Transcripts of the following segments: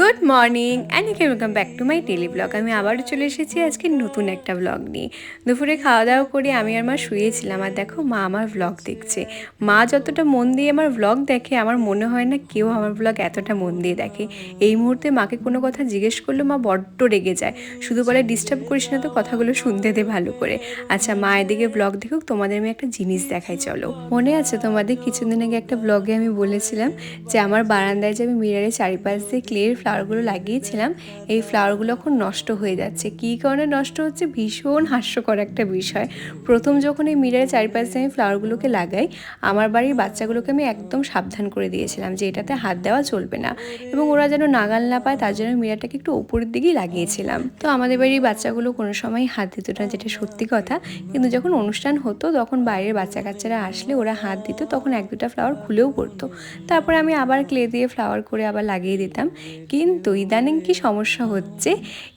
Good morning and you welcome back to my tele blog আমি আবারও চলে এসেছি আজকে নতুন একটা ব্লগ নিয়ে। দুপুরে খাওয়া দাওয়া করে আমি আর মা শুয়েছিলাম, আর দেখো মা আমার ব্লগ দেখছে। মা যতটা মন দিয়ে আমার ব্লগ দেখে, আমার মনে হয় না কেউ আমার ব্লগ এতটা মন দিয়ে দেখে। এই মুহূর্তে মাকে কোনো কথা জিজ্ঞেস করলে মা বড্ড রেগে যায়। শুধু বলে ডিস্টার্ব করিস না তো, কথাগুলো শুনতে দে ভালো করে। আচ্ছা মা এদিকে ব্লগ দেখুক, তোমাদের আমি একটা জিনিস দেখাই, চলো। মনে আছে তোমাদের, কিছুদিন আগে একটা ব্লগে আমি বলেছিলাম যে, আমার বারান্দায় যে আমি মিরারের চারিপাশ দিয়ে ক্লের ফ্লাওয়ারগুলো লাগিয়েছিলাম, এই ফ্লাওয়ারগুলো এখন নষ্ট হয়ে যাচ্ছে। কী কারণে নষ্ট হচ্ছে? ভীষণ হাস্যকর একটা বিষয়। প্রথম যখন এই মিরারের চারিপাশ আমি ফ্লাওয়ারগুলোকে লাগাই, আমার বাড়ির বাচ্চাগুলোকে আমি একদম সাবধান করে দিয়েছিলাম যে এটাতে হাত দেওয়া চলবে না এবং ওরা যেন নাগাল না পায়, তার জন্য মিরারটাকে একটু উপরের দিকেই লাগিয়েছিলাম। তো আমাদের বাড়ির বাচ্চাগুলো কোনো সময় হাত দিত না, যেটা সত্যি কথা। কিন্তু যখন অনুষ্ঠান হতো, তখন বাইরের বাচ্চা কাচ্চারা আসলে ওরা হাত দিত, তখন এক দুটা ফ্লাওয়ার খুলেও পড়তো। তারপরে আমি আবার ক্লে দিয়ে ফ্লাওয়ার করে আবার লাগিয়ে দিতাম। কিন্তু ইদানিং কি সমস্যা হচ্ছে?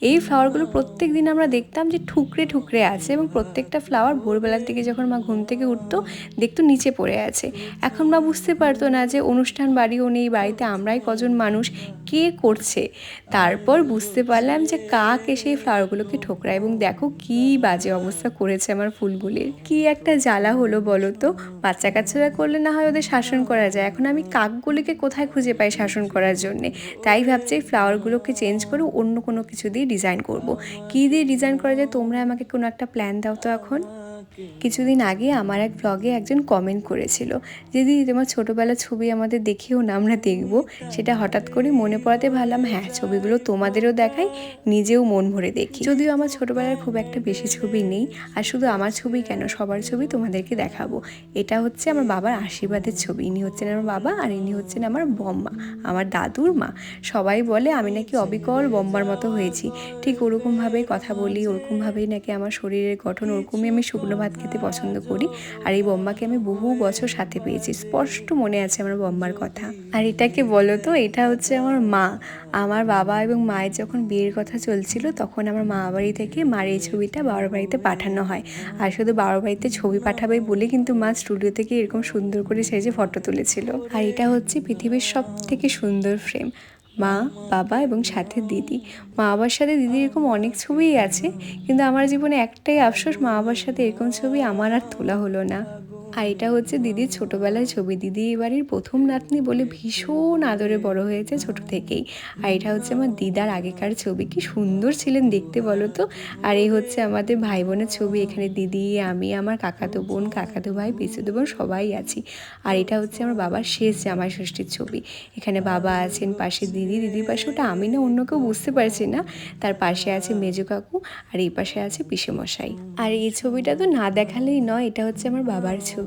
এই ফ্লাওয়ারগুলো প্রত্যেক দিন আমরা দেখতাম যে ঠুকরে ঠুকরে আছে এবং প্রত্যেকটা ফ্লাওয়ার ভোরবেলার দিকে যখন মা ঘুম থেকে উঠতো, দেখতো নিচে পড়ে আছে। এখন মা বুঝতে পারতো না যে অনুষ্ঠান বাড়িও নেই, বাড়িতে আমরাই কজন মানুষ, কে করছে? তারপর বুঝতে পারলাম যে কাক এসে এই ফ্লাওয়ারগুলোকে ঠোকরায় এবং দেখো কি বাজে অবস্থা করেছে আমার ফুলগুলির। কি একটা জ্বালা হলো বলো তো? বাচ্চা কাচ্চারা করলে না হয় ওদের শাসন করা যায়। এখন আমি কাকগুলিকে কোথায় খুঁজে পাই শাসন করার জন্যে? তাই ভাবছি ফ্লাওয়ারগুলোকে চেঞ্জ করে অন্য কোনো কিছু দিয়ে ডিজাইন করব। কী দিয়ে ডিজাইন করা যায় তোমরা আমাকে কোনো একটা প্ল্যান দাও তো এখন কিছুদিন আগে আমার এক ব্লগে একজন কমেন্ট করেছিল যে, দিদি, তোমার ছোটোবেলার ছবি আমাদের দেখিও না, আমরা দেখব। সেটা হঠাৎ করে মনে পড়াতে ভাবলাম হ্যাঁ ছবিগুলো তোমাদেরও দেখাই, নিজেও মন ভরে দেখি। যদিও আমার ছোটোবেলার খুব একটা বেশি ছবি নেই, আর শুধু আমার ছবি কেন, সবার ছবি তোমাদেরকে দেখাবো। এটা হচ্ছে আমার বাবার আশীর্বাদের ছবি। ইনি হচ্ছেন আমার বাবা, আর ইনি হচ্ছেন আমার বম্মা, আমার দাদুর মা। সবাই বলে, আমি নাকি অবিকল বম্বার মতো হয়েছি। ঠিক ওরকমভাবেই কথা বলি, ওরকমভাবেই নাকি আমার শরীরের গঠন, ওরকমই আমি শুকনো খেতে পছন্দ করি। আর এই বম্বাকে আমি বহু বছর সাথে পেয়েছি। স্পষ্ট মনে আছে আমার বম্বার কথা। আর এটাকে বলো তো, এটা হচ্ছে আমার মা। আমার বাবা এবং মায়ের যখন বিয়ের কথা চলছিল, তখন আমার মা বাড়ি থেকে মার এই ছবিটা বাবার বাড়িতে পাঠানো হয়। আর শুধু বাবার বাড়িতে ছবি পাঠাবে বলে কিন্তু মা স্টুডিও থেকে এরকম সুন্দর করে সেজে ফটো তুলেছিল। আর এটা হচ্ছে পৃথিবীর সব থেকে সুন্দর ফ্রেম। মা, বাবা এবং সাথে দিদি। মা বাবার সাথে দিদির এরকম অনেক ছবিই আছে, কিন্তু আমার জীবনে একটাই আফসোস, মা বাবার সাথে এরকম ছবি আমার আর তোলা হলো না। আর এটা হচ্ছে দিদির ছোটোবেলার ছবি। দিদি এই বাড়ির প্রথম নাতনি বলে ভীষণ আদরে বড় হয়েছে ছোট থেকেই। আর এটা হচ্ছে আমার দিদার আগেকার ছবি। কি সুন্দর ছিলেন দেখতে বলো তো। আর এই হচ্ছে আমাদের ভাই বোনের ছবি। এখানে দিদি, আমি, আমার কাকাতো বোন, কাকাতো ভাই, পিসুতো বোন সবাই আছি। আর এটা হচ্ছে আমার বাবার শেষ জামাই ষষ্ঠীর ছবি। এখানে বাবা আছেন, পাশে দিদি। দিদির পাশে ওটা আমি না, অন্য কেউ বুঝতে পারছি না। তার পাশে আছে মেজো কাকু আর এই পাশে আছে পিসেমশাই। আর এই ছবিটা তো না দেখালেই নয়, এটা হচ্ছে আমার বাবার ছবি।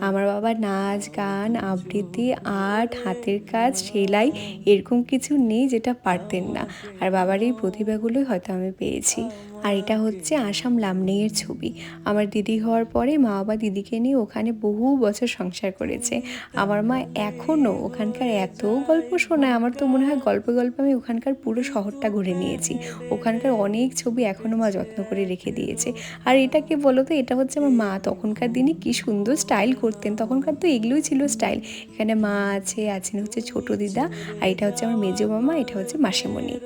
আমার বাবা নাচ, গান, আবৃত্তি, আর্ট, হাতের কাজ, সেলাই, এরকম কিছু নেই যেটা পারতেন না। আর বাবার এই প্রতিভাগুলোই হয়তো আমি পেয়েছি। আর এটা হচ্ছে আসাম লামনিংয়ের ছবি। আমার দিদি হওয়ার পরে মা বাবা দিদিকে নিয়ে ওখানে বহু বছর সংসার করেছে। আমার মা এখনও ওখানকার এত গল্প শোনায়, আমার তো মনে হয় গল্প গল্প আমি ওখানকার পুরো শহরটা ঘুরে নিয়েছি। ওখানকার অনেক ছবি এখনও মা যত্ন করে রেখে দিয়েছে। আর এটাকে বলো তো এটা হচ্ছে আমার মা। তখনকার দিনে কি সুন্দর স্টাইল করতেন। তখনকার তো এগুলোই ছিল স্টাইল। এখানে মা আছে, আছেন হচ্ছে ছোট দিদা, আর এটা হচ্ছে আমার মেজো মামা, এটা হচ্ছে মাসিমণি।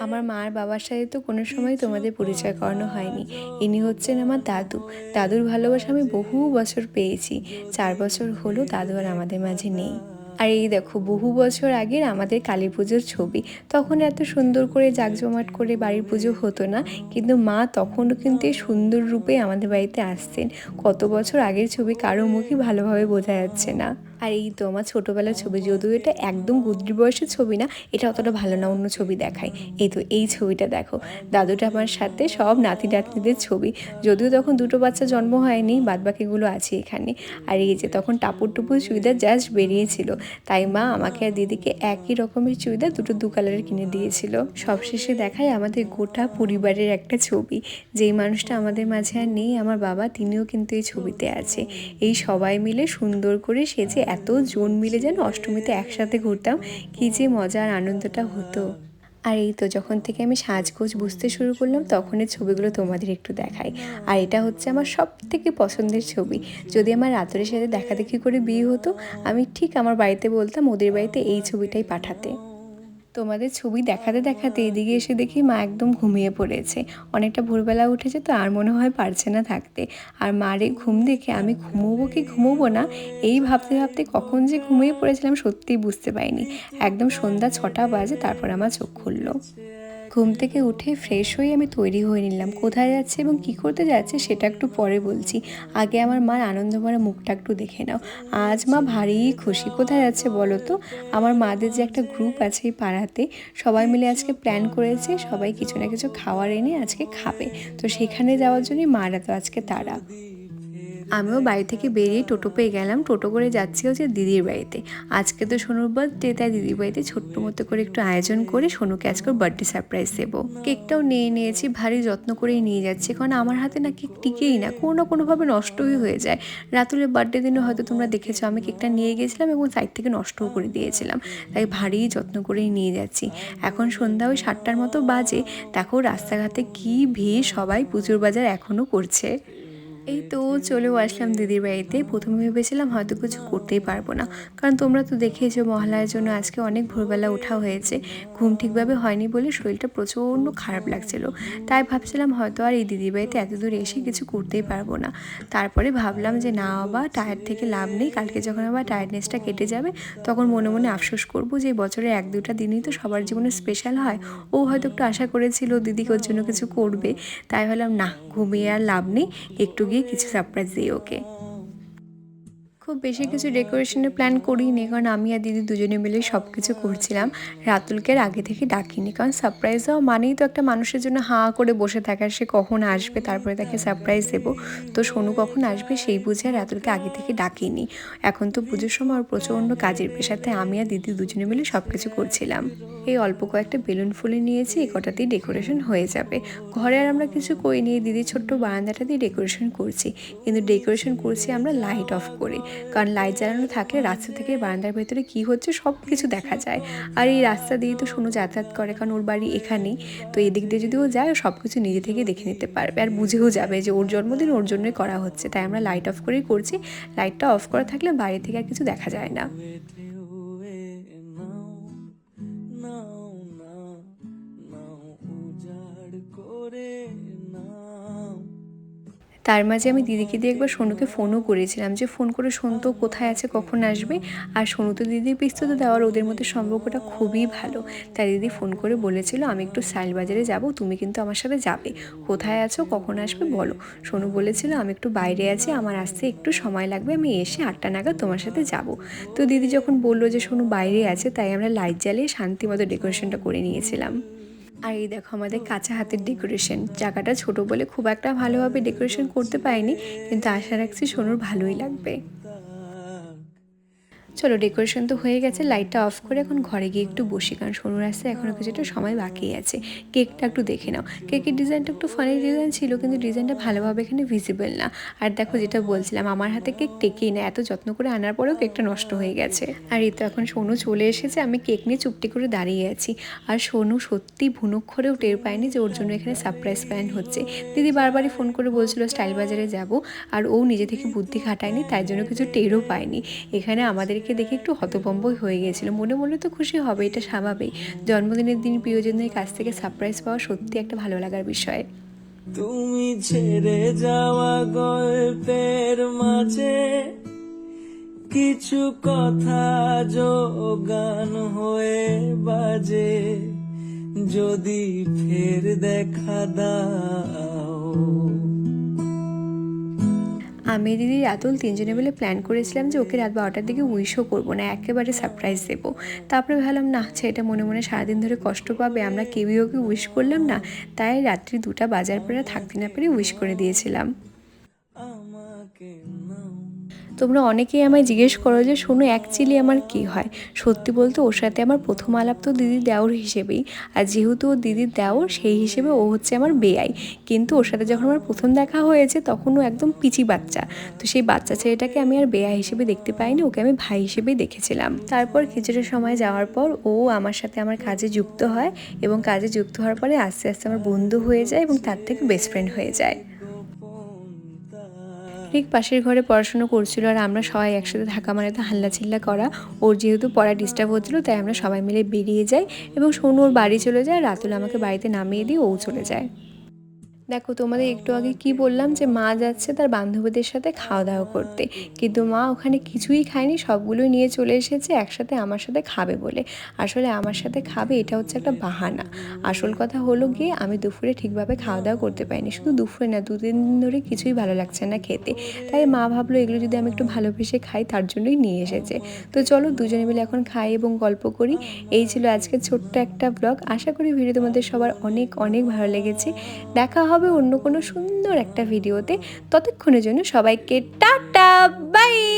আমার মার বাবার সাথে তো কোনো সময় তোমাদের পরিচয় করানো হয়নি। ইনি হচ্ছেন আমার দাদু। দাদুর ভালোবাসা আমি বহু বছর পেয়েছি। চার বছর হলো দাদু আর আমাদের মাঝে নেই। আর এই দেখো, বহু বছর আগের আমাদের কালী পুজোর ছবি। তখন এত সুন্দর করে জাঁকজমাট করে বাড়ির পুজো হতো না, কিন্তু মা তখনও কিন্তু এই সুন্দর রূপে আমাদের বাড়িতে আসতেন কত বছর আগের ছবি কারও মুখই ভালোভাবে বোঝা যাচ্ছে না। আর এই তো আমার ছোটোবেলার ছবি যদিও এটা একদম গুদ্রি বয়সের ছবি না, এটা অতটা ভালো না, অন্য ছবি দেখায়। এই তো এই ছবিটা দেখো। দাদুটা আমার সাথে সব নাতি নাতনিদের ছবি। যদিও তখন দুটো বাচ্চা জন্ম হয়নি, বাদবাকিগুলো আছে এখানে। আর এই যে তখন টাপুর টুপুর চুড়িদার জাস্ট বেরিয়েছিল। তাই মা আমাকে আর দিদিকে একই রকমের চুড়িদার দুটো দু কালারের কিনে দিয়েছিল। সবশেষে দেখায় আমাদের গোটা পরিবারের একটা ছবি। যেই মানুষটা আমাদের মাঝে আর নেই, আমার বাবা, তিনিও কিন্তু এই ছবিতে আছে। এই সবাই মিলে সুন্দর করে সেজে এত জোন মিলে যেন অষ্টমীতে একসাথে ঘুরতাম, কী যে মজার আনন্দটা হতো। আর এই তো যখন থেকে আমি সাজগোজ বুঝতে শুরু করলাম, তখনের ছবিগুলো তোমাদের একটু দেখাই। আর এটা হচ্ছে আমার সব থেকে পছন্দের ছবি। যদি আমার রাতের সাথে দেখাদেখি করে বিয়ে হতো, আমি ঠিক আমার বাড়িতে বলতাম, ওদের বাড়িতে এই ছবিটাই পাঠাতে। তোমাদের ছবি দেখাতে দেখাতে এদিকে এসে দেখি মা একদম ঘুমিয়ে পড়েছে। অনেকটা ভোরবেলা উঠেছে তো আর মনে হয় পারছে না থাকতে। আর মার ঘুম দেখে আমি ঘুমোবো কি ঘুমোবো না? এই ভাবতে ভাবতে কখন যে ঘুমিয়ে পড়েছিলাম সত্যিই বুঝতে পারিনি। একদম সন্ধ্যা ছটা বাজে, তারপর আমার চোখ খুললো। ঘুম থেকে উঠে ফ্রেশ হয়ে আমি তৈরি হয়ে নিলাম। কোথায় যাচ্ছে এবং কি করতে যাচ্ছে সেটা একটু পরে বলছি। আগে আমার মার আনন্দভরা মুখটা একটু দেখে নাও। আজ মা ভারী খুশি। কোথায় যাচ্ছে বলো তো? আমার মাদের যে একটা গ্রুপ আছে এই পাড়াতে, সবাই মিলে আজকে প্ল্যান করেছে, সবাই কিছু না কিছু খাওয়ার এনে আজকে খাবে। তো সেখানে যাওয়ার জন্যই মারা তো আজকে তারা। আমিও বাড়ি থেকে বেরিয়ে টোটো পেয়ে গেলাম। টোটো করে যাচ্ছি হচ্ছে দিদির বাড়িতে। আজকে তো সোনুর বার্থডে তাই দিদির বাড়িতে ছোট্ট মতো করে একটু আয়োজন করে সোনুকে আজকে বার্থডে সারপ্রাইজ দেবো। কেকটাও নিয়ে নিয়েছি, ভারী যত্ন করেই নিয়ে যাচ্ছি। কারণ আমার হাতে না কেক টিকেই না, কোনো না কোনোভাবে নষ্টই হয়ে যায়। রাতুলের বার্থডে দিনে হয়তো তোমরা দেখেছ, আমি কেকটা নিয়ে গেছিলাম এবং সাইড থেকে নষ্টও করে দিয়েছিলাম। তাই ভারী যত্ন করেই নিয়ে যাচ্ছি। এখন সন্ধ্যা ওই সাতটার মতো বাজে। দেখো রাস্তাঘাটে কী ভিড়, সবাই পুজোর বাজার এখনও করছে। এই তো চলেও আসলাম দিদির বাড়িতে। প্রথমে ভেবেছিলাম হয়তো কিছু করতেই পারব না। কারণ তোমরা তো দেখেছ মহালয়ার জন্য আজকে অনেক ভোরবেলা ওঠা হয়েছে। ঘুম ঠিকভাবে হয়নি বলে শরীরটা প্রচণ্ড খারাপ লাগছিল। তাই ভাবছিলাম হয়তো আর এই দিদির বাড়িতে এত দূর এসে কিছু করতেই পারব না। তারপরে ভাবলাম যে না, বাবা টায়ার থেকে লাভ নেই। কালকে যখন আবার টায়ার্ডনেসটা কেটে যাবে, তখন মনে মনে আফসোস করব যে বছরে এক দুটা দিনই তো সবার জীবনে স্পেশাল হয়। ও হয়তো একটু আশা করেছিল দিদিকে ওর জন্য কিছু করবে। তাই ভাবলাম না, ঘুমিয়ে আর লাভ নেই। একটু গিয়ে কিছু সারপ্রাইজ দিই ওকে। খুব বেশি কিছু ডেকোরেশনের প্ল্যান করিনি, কারণ আমি আর দিদি দুজনে মিলে সব কিছু করছিলাম। রাতুলকে আর আগে থেকে ডাকিনি, কারণ সারপ্রাইজ দেওয়া মানেই তো একটা মানুষের জন্য হাঁ করে বসে থাকার সে কখন আসবে তারপরে তাকে সারপ্রাইজ দেবো। তো সোনু কখন আসবে সেই বুঝে আর রাতুলকে আগে থেকে ডাকিনি। এখন তো পুজোর সময় ওর প্রচণ্ড কাজের পেশাতে আমি আর দিদি দুজনে মিলে সব কিছু করছিলাম। এই অল্প কয়েকটা বেলুন ফুলে নিয়েছি এই কটাতেই ডেকোরেশন হয়ে যাবে। ঘরে আর আমরা কিছু করিনি দিদি ছোট্ট বারান্দাটা দিয়ে ডেকোরেশন করছি। কিন্তু ডেকোরেশন করছি আমরা লাইট অফ করে। কারণ লাইট জ্বালানো থাকলে রাস্তা থেকে বারান্দার ভেতরে কী হচ্ছে সব কিছু দেখা যায়। আর এই রাস্তা দিয়ে তো সোনু যাতায়াত করে, কারণ ওর বাড়ি এখানেই। তো এদিক দিয়ে যদি ও যায় সব কিছু নিজে থেকে দেখে নিতে পারবে। আর বুঝেও যাবে যে ওর জন্মদিন ওর জন্যই করা হচ্ছে। তাই আমরা লাইট অফ করেই করছি। লাইটটা অফ করা থাকলে বাইরে থেকে আর কিছু দেখা যায় না। তার মাঝে আমি দিদিকে দিয়ে একবার সোনুকে ফোনও করেছিলাম যে, ফোন করে শুনতো কোথায় আছে, কখন আসবে? আর সোনু তো দিদির পিস্তত দেওয়ার ওদের মধ্যে সম্পর্কটা খুবই ভালো। তাই দিদি ফোন করে বলেছিল, আমি একটু সাইল বাজারে যাব, তুমি কিন্তু আমার সাথে যাবে। কোথায় আছো, কখন আসবে, বলো। সোনু বলেছিল, আমি একটু বাইরে আছি, আমার আসতে একটু সময় লাগবে, আমি এসে আটটা নাগাদ তোমার সাথে যাব। তো দিদি যখন বলল যে, সোনু বাইরে আছে, তাই আমরা লাইট জ্বালিয়ে শান্তি মতো ডেকোরেশনটা করে নিয়েছিলাম। আর এই দেখো আমাদের কাঁচা হাতের ডেকোরেশন জায়গাটা ছোট বলে খুব একটা ভালোভাবে ডেকোরেশন করতে পারিনি, কিন্তু আশা রাখছি সোনুর ভালোই লাগবে। চলো ডেকোরেশন তো হয়ে গেছে লাইটটা অফ করে এখন ঘরে গিয়ে একটু বসি, কারণ সোনুর আসতে এখনও কিছুটা সময় বাকি আছে। কেকটা একটু দেখে নাও। কেকের ডিজাইনটা একটু ফানি ডিজাইন ছিল, কিন্তু ডিজাইনটা ভালোভাবে এখানে ভিজিবল না। আর দেখো, যেটা বলছিলাম, আমার হাতে কেক টেকেই না, এত যত্ন করে আনার পরেও কেকটা নষ্ট হয়ে গেছে। আর এই তো এখন সোনু চলে এসেছে, আমি কেক নিয়ে চুপটি করে দাঁড়িয়ে আছি। আর সোনু সত্যি ভুনুক্ষরেও টের পায়নি যে ওর জন্য এখানে সারপ্রাইজ প্ল্যান হচ্ছে। দিদি বারবারই ফোন করে বলছিল, স্টাইল বাজারে যাব। আর ও নিজে থেকে বুদ্ধি খাটায়নি, তাই জন্য কিছু টেরও পায়নি। এখানে আমাদেরকে দেখে একটু হতভম্বই হয়ে গিয়েছিল। মনে মনে তো খুশি হবে, এটা স্বাভাবিক। জন্মদিনের দিন প্রিয়জনের কাছ থেকে সারপ্রাইজ পাওয়া সত্যি একটা ভালো লাগার বিষয়। তুমি ছেড়ে যাওয়া গল্পের মাঝে কিছু কথা গান হয়ে বাজে। যদি ফের দেখা দাও। আমি দিদি রাতুল তিনজনে মিলে প্ল্যান করেছিলাম যে ওকে রাত বারোটার দিকে উইশও করব না, একেবারে সারপ্রাইজ দেবো। তারপরে ভাবলাম না আচ্ছা এটা মনে মনে সারাদিন ধরে কষ্ট পাবে, আমরা কেউই ওকে উইশ করলাম না। তাই রাত্রি দুটা বাজার পরে থাকতে না পেরে উইশ করে দিয়েছিলাম। আমাকে তোমরা অনেকেই আমায় জিজ্ঞেস করো যে, শোনো অ্যাকচুয়ালি আমার কী হয়? সত্যি বলতে ওর সাথে আমার প্রথম আলাপ তো দিদির দেওর হিসেবেই। আর যেহেতু ও দিদির দেওর, সেই হিসেবে ও হচ্ছে আমার বেআই। কিন্তু ওর সাথে যখন আমার প্রথম দেখা হয়েছে, তখন ও একদম পিচি বাচ্চা। তো সেই বাচ্চা ছেলেটাকে আমি আর বেয়া হিসেবে দেখতে পাইনি, ওকে আমি ভাই হিসেবেই দেখেছিলাম। তারপর কিছুটা সময় যাওয়ার পর ও আমার সাথে আমার কাজে যুক্ত হয় এবং কাজে যুক্ত হওয়ার পরে আস্তে আস্তে আমার বন্ধু হয়ে যায় এবং তার থেকে বেস্ট ফ্রেন্ড হয়ে যায়। ঠিক পাশের ঘরে পড়াশুনো করছিল আর আমরা সবাই একসাথে থাকা মানে তো হাল্লা চিল্লা করা। ওর যেহেতু পড়া ডিস্টার্ব হচ্ছিল, তাই আমরা সবাই মিলে বেরিয়ে যাই এবং সোনু ওর বাড়ি চলে যায় রাতুল আমাকে বাড়িতে নামিয়ে দিয়ে ও চলে যায়। দেখো, তোমাদের একটু আগে কি বললাম যে, মা যাচ্ছে তার বান্ধবীদের সাথে খাওয়া দাওয়া করতে। কিন্তু মা ওখানে কিছুই খায়নি সবগুলো নিয়ে চলে এসেছে, একসাথে আমার সাথে খাবে বলে। আসলে আমার সাথে খাবে, এটা হচ্ছে একটা বাহানা। আসল কথা হলো গিয়ে, আমি দুপুরে ঠিকভাবে খাওয়া দাওয়া করতে পারিনি। শুধু দুপুরে না দু তিন দিন ধরে কিছুই ভালো লাগছে না খেতে। তাই মা ভাবলো, এগুলো যদি আমি একটু ভালোবেসে খাই, তার জন্যই নিয়ে এসেছে। তো চলো, দুজনে মিলে এখন খাই এবং গল্প করি। এই ছিল আজকে ছোট্ট একটা ব্লগ। আশা করি ভিডিও তোমাদের সবার অনেক অনেক ভালো লেগেছে। দেখা হবে অন্য কোনো সুন্দর একটা ভিডিওতে। ততক্ষণের জন্য সবাইকে টাটা বাই!